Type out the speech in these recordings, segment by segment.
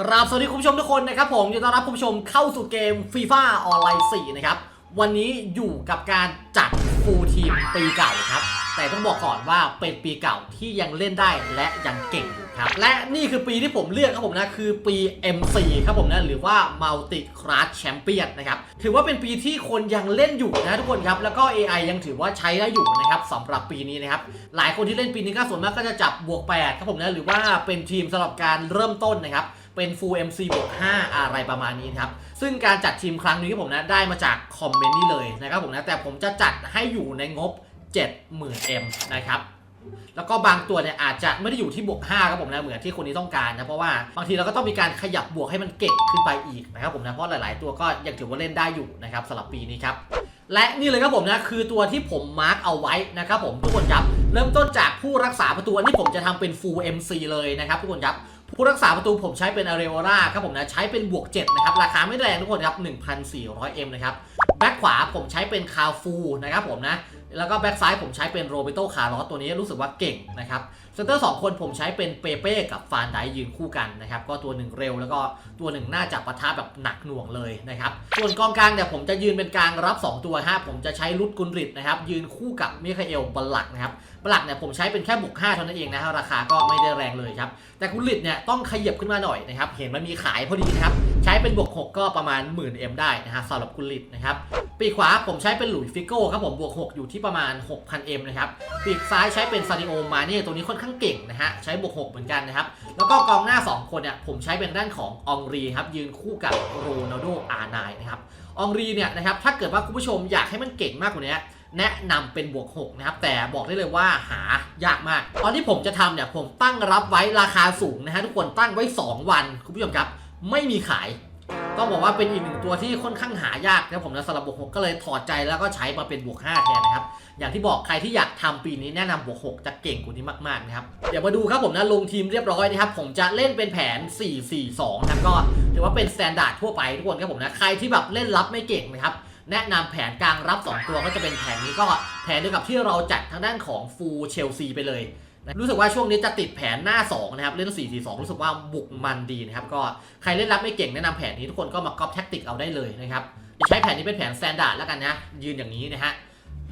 กราบสวัสดีคุณผู้ชมทุกคนนะครับผมยินดีต้อนรับคุณผู้ชมเข้าสู่เกมฟีฟ่าออนไลน์4นะครับ วันนี้อยู่กับการจัดฟูลทีมปีเก่าครับ แต่ต้องบอกก่อนว่าเป็นปีเก่าที่ยังเล่นได้และยังเก่งอยู่ครับ และนี่คือปีที่ผมเลือกครับผมนะ คือปี M4 ครับผมนะ หรือว่า Multi Class Champion นะครับ ถือว่าเป็นปีที่คนยังเล่นอยู่นะทุกคนครับ แล้วก็ AI ยังถือว่าใช้ได้อยู่นะครับสำหรับปีนี้นะครับ หลายคนที่เล่นปีนี้ก็ส่วนมากก็จะจับบวก8ครับผมนะหรือว่าเป็นทีมสำหรับการเริ่มต้นนะครับ เป็น Full MC บวก5อะไรประมาณนี้นะครับ ซึ่งการจัดทีมครั้งนี้ผมนะได้มาจากคอมเมนต์นี้เลยนะครับผมนะแต่ผมจะจัดให้อยู่ในงบ 70,000 M นะครับแล้วก็บางตัวเนี่ยอาจจะไม่ได้อยู่ที่บวก5ครับผมนะเหมือนที่คนนี้ต้องการนะเพราะว่าบางทีเราก็ต้องมีการขยับบวกให้มันเก่งขึ้นไปอีกนะครับผมนะเพราะหลาย ๆ ตัวก็ยังถือว่าเล่นได้อยู่นะครับสำหรับปีนี้ครับและนี่เลยครับผมนะคือตัวที่ผมมาร์กเอาไว้นะครับผมทุกคนครับเริ่มต้นจากผู้รักษาประตูอันนี้ผมจะทำเป็น full MC เลยนะครับทุกคนครับ ผู้รักษาประตูผมใช้เป็น a r e o l a ครับผมนะใช้เป็นบวก7นะครับราคาไม่แรงทุกคนครับ 1,400M นะครับแบ็คขวาผมใช้เป็นคาฟูนะครับผมนะ แล้วก็แบ็คซ้ายผมใช้เป็นโรเบโตคาร์ลอสตัวนี้รู้สึกว่าเก่งนะครับเซนเตอร์2คนผมใช้เป็นเปเป้กับฟานไดยืนคู่กันนะครับ ก็ตัวหนึ่งเร็วแล้วก็ตัวหนึ่งน่าจะปะทะแบบหนักหน่วงเลยนะครับ ส่วนกองกลางเนี่ยผมจะยืนเป็นกลางรับ 2 ตัวฮะผมจะใช้ลุดกุนริดนะครับ ยืนคู่กับมิคาเอลบลลักนะครับบลลักเนี่ยผมใช้เป็นแค่บวก5เท่านั้นเองนะฮะราคาก็ไม่ได้แรงเลยครับแต่กุนริดเนี่ยต้องขยับขึ้นมาหน่อยนะครับเห็นมันมีขายพอดีนะครับ ช้เป็นบวก 6 ก็ประมาณ 1 0 0 0 0 M ได้นะฮะสำหรับกุนริดนะครับ ปีขวาผมใช้เป็นหลุยฟิโก้ครับผมบวก 6 อยู่ที่ประมาณ 6,000 M นะครับ ปีกซ้ายใช้เป็นซาดิโอมาเนี่ตัวนี้ค่อนข้างเก่งนะฮะใช้บวก 6 เหมือนกันนะครับ แล้วก็กองหน้า 2 คนเนี่ยผมใช้เป็นด้านขององรีครับยืนคู่กับโรนัลโดอาร์ไนนะครับองรีเนี่ยนะครับถ้าเกิดว่าคุณผู้ชมอยากให้มันเก่งมากกว่านี้แนะนำเป็นบวก 6 นะครับ แต่บอกได้เลยว่าหายากมาก ตอนที่ผมจะทำเนี่ยผมตั้งรับไว้ราคาสูงนะฮะทุกคนตั้งไว้ 2 วัน คุณผู้ชมครับ ไม่มีขาย ต้องบอกว่าเป็นอีกหนึ่งตัวที่ค่อนข้างหายากนะครับผมนะสำหรับบวก6ก็เลยถอดใจแล้วก็ใช้มาเป็นบวก5แทนนะครับ อย่างที่บอกใครที่อยากทำปีนี้แนะนำบวก6จะเก่งกว่านี้มากๆนะครับ เดี๋ยวมาดูครับผมนะลงทีมเรียบร้อยนะครับ ผมจะเล่นเป็นแผน 4-4-2นะครับก็ถือว่าเป็นสแตนดาร์ดทั่วไปทุกคนครับผมนะใครที่แบบเล่นรับไม่เก่งนะครับแนะนำแผนกลางรับ 2 ตัวก็จะเป็นแผนนี้ก็แผนเดียวกับที่เราจัดทางด้านของฟูเชลซีไปเลย รู้สึกว่าช่วงนี้จะติดแผนหน้า 2 นะครับ เล่น 4 4 2 รู้สึกว่าบุกมันดีนะครับ ก็ใครเล่นรับไม่เก่งแนะนำแผนนี้ทุกคนก็มาก๊อปแท็กติกเอาได้เลยนะครับใช้แผนนี้เป็นแผนสแตนดาร์ดแล้วกันนะยืนอย่างนี้นะฮะ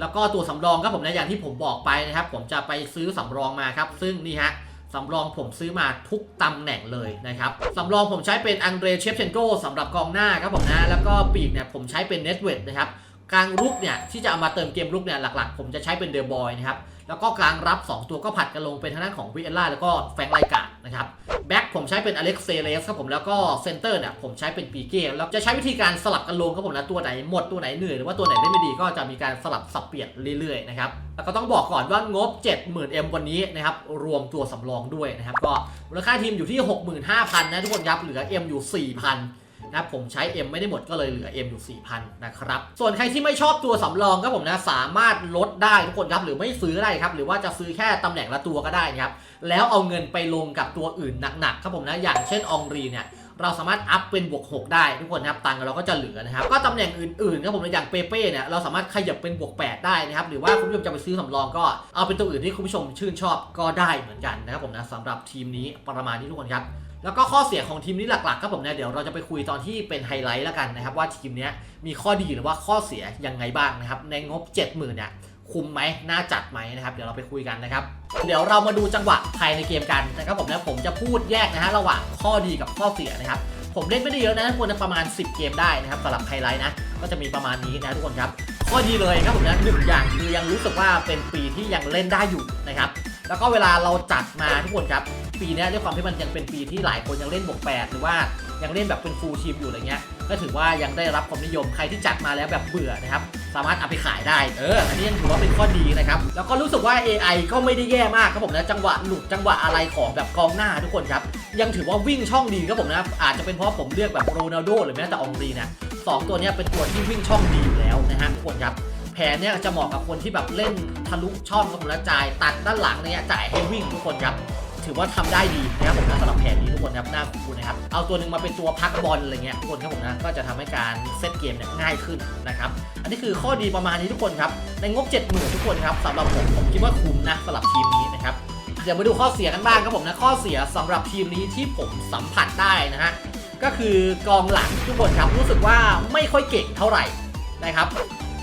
แล้วก็ตัวสำรองครับผมนะอย่างที่ผมบอกไปนะครับ ผมจะไปซื้อสำรองมาครับ ซึ่งนี่ฮะสำรองผมซื้อมาทุกตำแหน่งเลยนะครับสำรองผมใช้เป็นอังเดรเชฟเชนโกสำหรับกองหน้าครับผมนะแล้วก็ปีกเนี่ยผมใช้เป็นเนตเวดนะครับกลางรุกเนี่ยที่จะเอามาเติมเกมรุกเนี่ยหลักๆ ผมจะใช้เป็นเดอร์บอยนะครับ แล้วก็กลางรับ 2 ตัวก็ผัดกันลงเป็นทางด้านของวิเอล่าแล้วก็แฟงไลกาดนะครับแบ็คผมใช้เป็นอเล็กเซเลสครับผมแล้วก็เซนเตอร์เนี่ยผมใช้เป็นปีเก้แล้วจะใช้วิธีการสลับกันลงครับผมนะตัวไหนหมดตัวไหนเหนื่อยหรือว่าตัวไหนเล่นไม่ดีก็จะมีการสลับสับเปลี่ยนเรื่อยๆนะครับแล้วก็ต้องบอกก่อนว่างบ 70,000M วันนี้นะครับรวมตัวสำรองด้วยนะครับก็มูลค่าทีมอยู่ที่ 65,000นะทุกคนครับเหลือ M อยู่ 4,000 นะผมใช้ M ไม่ได้หมดก็เลยเหลือ M อยู่ 4,000 นะครับ ส่วนใครที่ไม่ชอบตัวสำรองครับผมนะสามารถลดได้ทุกคนครับ หรือไม่ซื้อได้ครับ หรือว่าจะซื้อแค่ตำแหน่งละตัวก็ได้นะครับ แล้วเอาเงินไปลงกับตัวอื่นหนักๆครับผมนะ อย่างเช่นองรีเนี่ยเราสามารถอัพเป็นบวก 6 ได้ทุกคนนะครับตังค์เราก็จะเหลือนะครับก็ตำแหน่งอื่นๆครับผมนอย่างเปเป้เนี่ยเราสามารถขยับเป็นบวก 8 ได้นะครับหรือว่าคุณผู้ชมจะไปซื้อสำรองก็เอาเป็นตัวอื่นที่คุณผู้ชมชื่นชอบก็ได้เหมือนกันนะครับผมนะสำหรับทีมนี้ประมาณนี้ทุกคนครับ แล้วก็ข้อเสียของทีมนี้หลักๆครับผมเนี่ยเดี๋ยวเราจะไปคุยตอนที่เป็นไฮไลท์แล้วกันนะครับ ว่าทีมนี้มีข้อดีหรือว่าข้อเสียยังไงบ้างนะครับ ในงบ 70,000เนี่ยคุ้มไหมน่าจัดไหมนะครับ เดี๋ยวเราไปคุยกันนะครับ เดี๋ยวเรามาดูจังหวะภายในเกมกันนะครับผมนะผมจะพูดแยกนะฮะระหว่างข้อดีกับข้อเสียนะครับ ผมเล่นไม่ได้เยอะนะทุกคนนะประมาณ 10 เกมได้นะครับสำหรับไฮไลท์นะก็จะมีประมาณนี้นะทุกคนครับข้อดีเลยครับผมนะหนึ่งอย่างคือยังรู้สึกว่าเป็นปีที่ยังเล่นได้อยู่นะครับแล้วก็เวลาเราจัดมาทุกคนครับ ปีนี้ด้วยความที่มันยังเป็นปีที่หลายคนยังเล่นบวกแปดหรือว่ายังเล่นแบบเป็นฟูลทีมอยู่อะไรเงี้ย ก็ถือว่ายังได้รับความนิยมใครที่จัดมาแล้วแบบเบื่อนะครับ สามารถเอาไปขายได้ เออ อันนี้ยังถือว่าเป็นข้อดีนะครับ แล้วก็รู้สึกว่า AI ก็ไม่ได้แย่มากครับผมนะ จังหวะหลุดจังหวะอะไรของแบบกองหน้าทุกคนครับ ยังถือว่าวิ่งช่องดีครับผมนะ อาจจะเป็นเพราะผมเลือกแบบโรนัลโดหรือแม้แต่องรีนะสองตัวนี้เป็นตัวที่วิ่งช่องดีอยู่แล้วนะฮะทุกคนครับแผนเนี่ยจะเหมาะกับคนที่แบบเล่นทะลุช่องครับผมนะจ่ายตัดด้านหลังเนี่ยจ่ายให้วิ่งทุกคนครับ ถือว่าทำได้ดีนะครับผมนะสำหรับแผนนี้ทุกคนครับน่าคูนะครับเอาตัวหนึ่งมาเป็นตัวพักบอลอะไรเงี้ยทุกคนครับผมนะก็จะทำให้การเซตเกมเนี่ยง่ายขึ้นนะครับอันนี้คือข้อดีประมาณนี้ทุกคนครับในงบ70,000ทุกคนครับสำหรับผมผมคิดว่าคุ้มนะสำหรับทีมนี้นะครับเดี๋ยวมาดูข้อเสียกันบ้างครับผมนะข้อเสียสำหรับทีมนี้ที่ผมสัมผัสได้นะฮะก็คือกองหลังทุกคนครับรู้สึกว่าไม่ค่อยเก่งเท่าไหร่นะครับ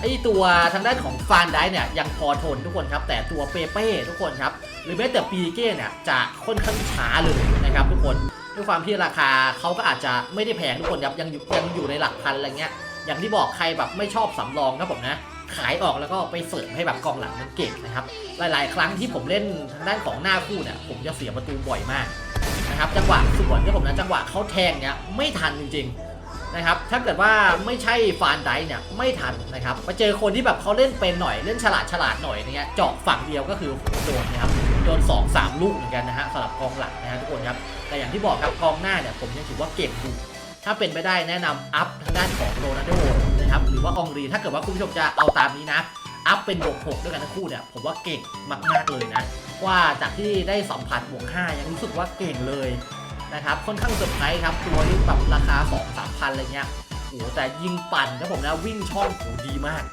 ไอตัวทางด้านของฟานได้เนี่ยยังพอทนทุกคนครับ แต่ตัวเปเป้ทุกคนครับ หรือแม้แต่ปีเก้เนี่ยจะค่อนข้างช้าเลยนะครับทุกคนด้วยความที่ราคาเขาก็อาจจะไม่ได้แพงทุกคนครับยังอยู่ยังอยู่ในหลักพันอะไรเงี้ยอย่างที่บอกใครแบบไม่ชอบสำรองครับผมนะขายออกแล้วก็ไปเสริมให้แบบกองหลังมันเก่งนะครับ หลาย ๆ ครั้งที่ผมเล่นทางด้านของหน้าคู่เนี่ยผมจะเสียประตูบ่อยมากนะครับจังหวะสวนที่ผมนะจังหวะเขาแทงเนี่ยไม่ทันจริงๆ นะครับ ถ้าเกิดว่าไม่ใช่ฟานไดเนี่ยไม่ทันนะครับ มาเจอคนที่แบบเขาเล่นเป็นหน่อยเล่นฉลาดฉลาดหน่อยเนี่ยเจาะฝั่งเดียวก็คือโดนนะครับโดน2 3 ลูกเหมือนกันนะฮะสำหรับกองหลังนะฮะทุกคนครับ แต่อย่างที่บอกครับกองหน้าเนี่ยผมยังถือว่าเก่งอยู่ถ้าเป็นไปได้แนะนำอัพทางด้านของโรนัลโดนะครับหรือว่าอองรีถ้าเกิดว่าคุณผู้ชมจะเอาตามนี้นะอัพเป็นบวก6ด้วยกันทั้งคู่เนี่ยผมว่าเก่งมากๆเลยนะ ว่าจากที่ได้สัมผัสบวก5ยังรู้สึกว่าเก่งเลยนะครับค่อนข้างเซอร์ไพรส์ครับตัวนี้แบบราคา2 3 พันอะไรเงี้ยโอ้แต่ยิงปั่นครับผมนะวิ่งช่องโหดีมาก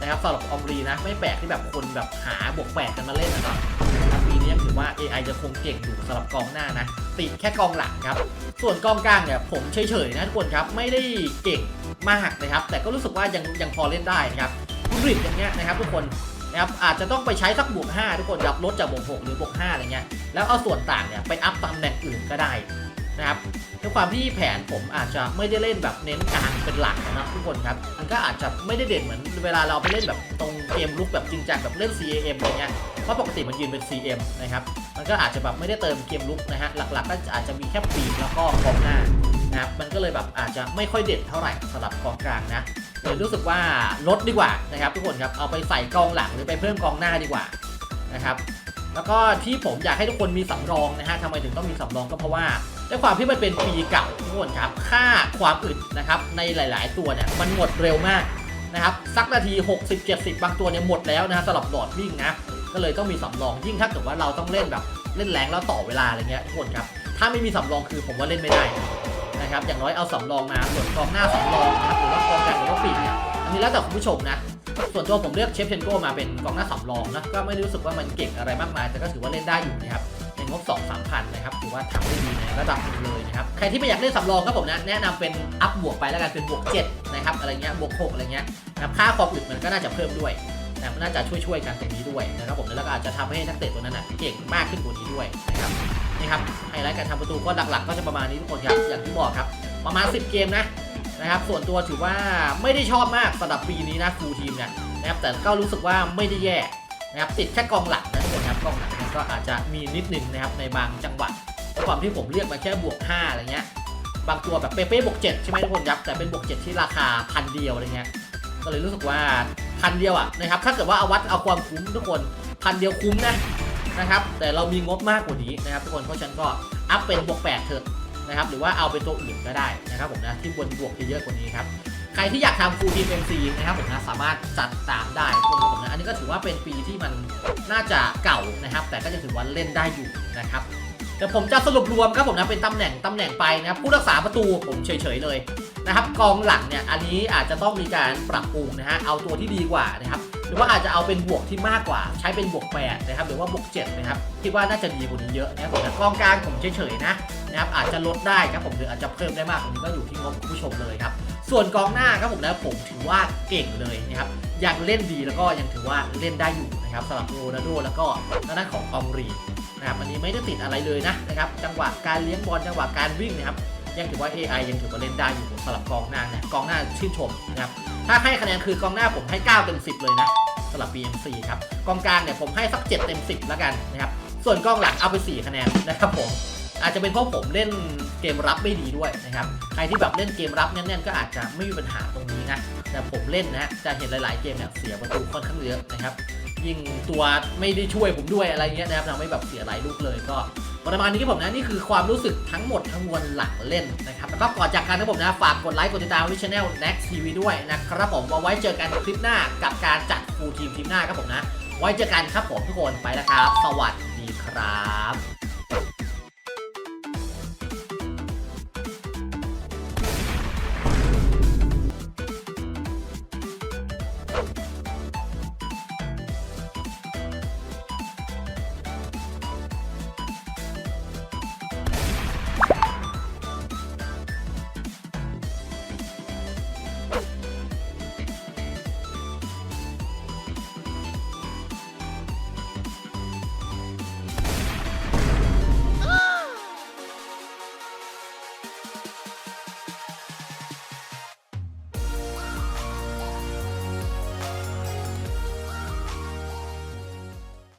นะครับสำหรับอองรีนะ ไม่แปลกที่แบบคนแบบหาบวกแปดกันมาเล่นนะครับนะครับปีนี้ยังถือว่า AI จะคงเก่งอยู่สำหรับกองหน้านะติดแค่กองหลังครับ ส่วนกองกลางเนี่ยผมเฉยๆนะทุกคนครับไม่ได้เก่งมากนะครับ แต่ก็รู้สึกว่ายังยังพอเล่นได้นะครับคุณริดอย่างเงี้ยนะครับ ทุกคนนะครับอาจจะต้องไปใช้สักบวก5ทุกคนครับลดจากบวก6หรือบวก5อะไรเงี้ยแล้วเอาส่วนต่างเนี่ยไปอัพตำแหน่งอื่นก็ได้ นะครับด้วยความที่แผนผมอาจจะไม่ได้เล่นแบบเน้นกลางเป็นหลักนะทุกคนครับมันก็อาจจะไม่ได้เด่นเหมือนเวลาเราไปเล่นแบบตรงเกมลุกแบบจริงจังแบบเล่น CAM อะไรเงี้ยเพราะปกติมันยืนเป็น CM นะครับมันก็อาจจะแบบไม่ได้เติมเกมลุกนะฮะหลักๆ ก็อาจจะมีแค่ปีกแล้วก็กองหน้านะครับมันก็เลยแบบอาจจะไม่ค่อยเด่นเท่าไหร่สำหรับกองกลางนะเลยรู้สึกว่าลดดีกว่านะครับทุกคนครับเอาไปใส่กองหลังหรือไปเพิ่มกองหน้าดีกว่านะครับแล้วก็ที่ผมอยากให้ทุกคนมีสำรองนะฮะทำไมถึงต้องมีสำรองก็เพราะว่า ด้วยความที่มันเป็นปีเก่าทุกคนครับ ค่าความอึดนะครับในหลาย ๆ ตัวเนี่ยมันหมดเร็วมากนะครับสักนาที 60-70 บางตัวเนี่ยหมดแล้วนะฮะสำหรับหลอดวิ่งนะก็เลยต้องมีสำรองยิ่งถ้าเกิดว่าเราต้องเล่นแบบเล่นแรงแล้วต่อเวลาอะไรเงี้ยทุกคนครับถ้าไม่มีสำรองคือผมว่าเล่นไม่ได้นะครับอย่างน้อยเอาสำรองมาส่วนกองหน้าสำรองนะครับหรือว่ากองกลางหรือว่าปีกเนี่ยอันนี้แล้วแต่คุณผู้ชมนะส่วนตัวผมเลือกเชฟเทนโกมาเป็นกองหน้าสำรองนะก็ไม่รู้สึกว่ามันเก่งอะไรมากมายแต่ก็ถือว่าเล่นได้อยู่นะครับ งบ 2 3พันนะครับถือว่าทำได้ดีในระดับหนึงเลยนะครับใครที่ไม่อยากเล่นสำรองครับผมนะแนะนำเป็นอัพบวกไปแล้วกันเป็นบวก7นะครับอะไรเงี้ยบวก6อะไรเงี้ยนะค่าความอึดมันก็น่าจะเพิ่มด้วยนะมันน่าจะช่วยๆกันตรงนี้ด้วยนะครับผมแล้วก็อาจจะทำให้นักเตะตัวนั้นนะเก่งมากขึ้นกว่านี้ด้วยนะครับนี่ครับไฮไลท์การทำประตูก็หลักๆ ก็จะประมาณนี้ทุกคนครับอย่างที่บอกครับ ประมาณ 10 เกมนะนะครับส่วนตัวถือว่าไม่ได้ชอบมากสำหรับปีนี้นะฟูลทีมเนี่ยนะครับแต่ก็รู้สึกว่าไม่ได้แย่นะครับติดแค่กองหลังนะทุกคนครับกองหลังเนี่ย ก็อาจจะมีนิดหนึ่งนะครับในบางจังหวะด้วยความที่ผมเลือกมาแค่บวก 5 อะไรเงี้ย บางตัวแบบเป๊ะๆบวก 7 ใช่ไหมทุกคนครับ แต่เป็นบวก 7 ที่ราคาพันเดียวอะไรเงี้ย ก็เลยรู้สึกว่าพันเดียวอะนะครับ ถ้าเกิดว่าเอาวัดเอาความคุ้มทุกคนพันเดียวคุ้มนะนะครับ แต่เรามีงบมากกว่านี้นะครับ ทุกคน เพราะฉะนันก็อัพเป็นบวกแปดเถอะนะครับ หรือว่าเอาเป็นตัวอื่นก็ได้นะครับผมนะที่บนบวกเยอะๆกว่านี้ครับ ใครที่อยากทำฟูลทีมเอ็มซีนะครับผมนะสามารถจัดตามได้ทุกคนผมนะอันนี้ก็ถือว่าเป็นปีที่มันน่าจะเก่านะครับ แต่ก็ยังถือว่าเล่นได้อยู่นะครับเดี๋ยวผมจะสรุปรวมครับผมนะเป็นตำแหน่งตำแหน่งไปนะครับผู้รักษาประตูผมเฉยๆเลยนะครับกองหลังเนี่ยอันนี้อาจจะต้องมีการปรับปรุงนะฮะเอาตัวที่ดีกว่านะครับ หรือว่าอาจจะเอาเป็นบวกที่มากกว่า ใช้เป็นบวก8นะครับหรือว่าบวก7นะครับคิดว่าน่าจะดีกว่านี้เยอะนะครับผมแต่กองกลางผมเฉยๆนะนะครับอาจจะลดได้ครับผมหรืออาจจะเพิ่มได้มากกว่านี้ก็อยู่ที่งบคุณผู้ชมเลยครับส่วนกองหน้าครับผมนะผมถือว่าเก่งเลยนะครับยังเล่นดีแล้วก็ยังถือว่าเล่นได้อยู่นะครับสำหรับโรนัลโดแล้วก็ทางด้านของอองรีนะครับอันนี้ไม่ได้ติดอะไรเลยนะนะครับจังหวะการเลี้ยงบอลจังหวะการวิ่งนะครับยังถือว่า AI ยังถือว่าเล่นได้อยู่สำหรับกองหน้านะกองหน้าชื่นชมนะครับ ถ้าให้คะแนนคือกองหน้าผมให้ 9 เต็ม 10 เลยนะสำหรับ BMC ครับกองกลางเนี่ยผมให้สัก 7 เต็ม 10 แล้วกันนะครับส่วนกองหลังเอาไป 4 คะแนนนะครับผมอาจจะเป็นเพราะผมเล่นเกมรับไม่ดีด้วยนะครับใครที่แบบเล่นเกมรับแน่นๆก็อาจจะไม่มีปัญหาตรงนี้นะแต่ผมเล่นนะจะเห็นหลายๆเกมเนี่ยเสียประตูค่อนข้างเยอะนะครับยิ่งตัวไม่ได้ช่วยผมด้วยอะไรเงี้ยนะครับทำให้แบบเสียหลายลูกเลยก็ ประมาณนี้ครับผมนะนี่คือความรู้สึกทั้งหมดทั้งมวลหลังเล่นนะครับแล้วก็ก่อนจากกันนะผมนะฝากกดไลค์กดติดตามวิช anel next tv ด้วยนะครับผมเอาไว้เจอกันคลิปหน้ากับการจัดฟูลทีมทีมหน้าครับผมนะ ไว้เจอกันครับผมทุกคนไปแล้วครับ สวัสดีครับ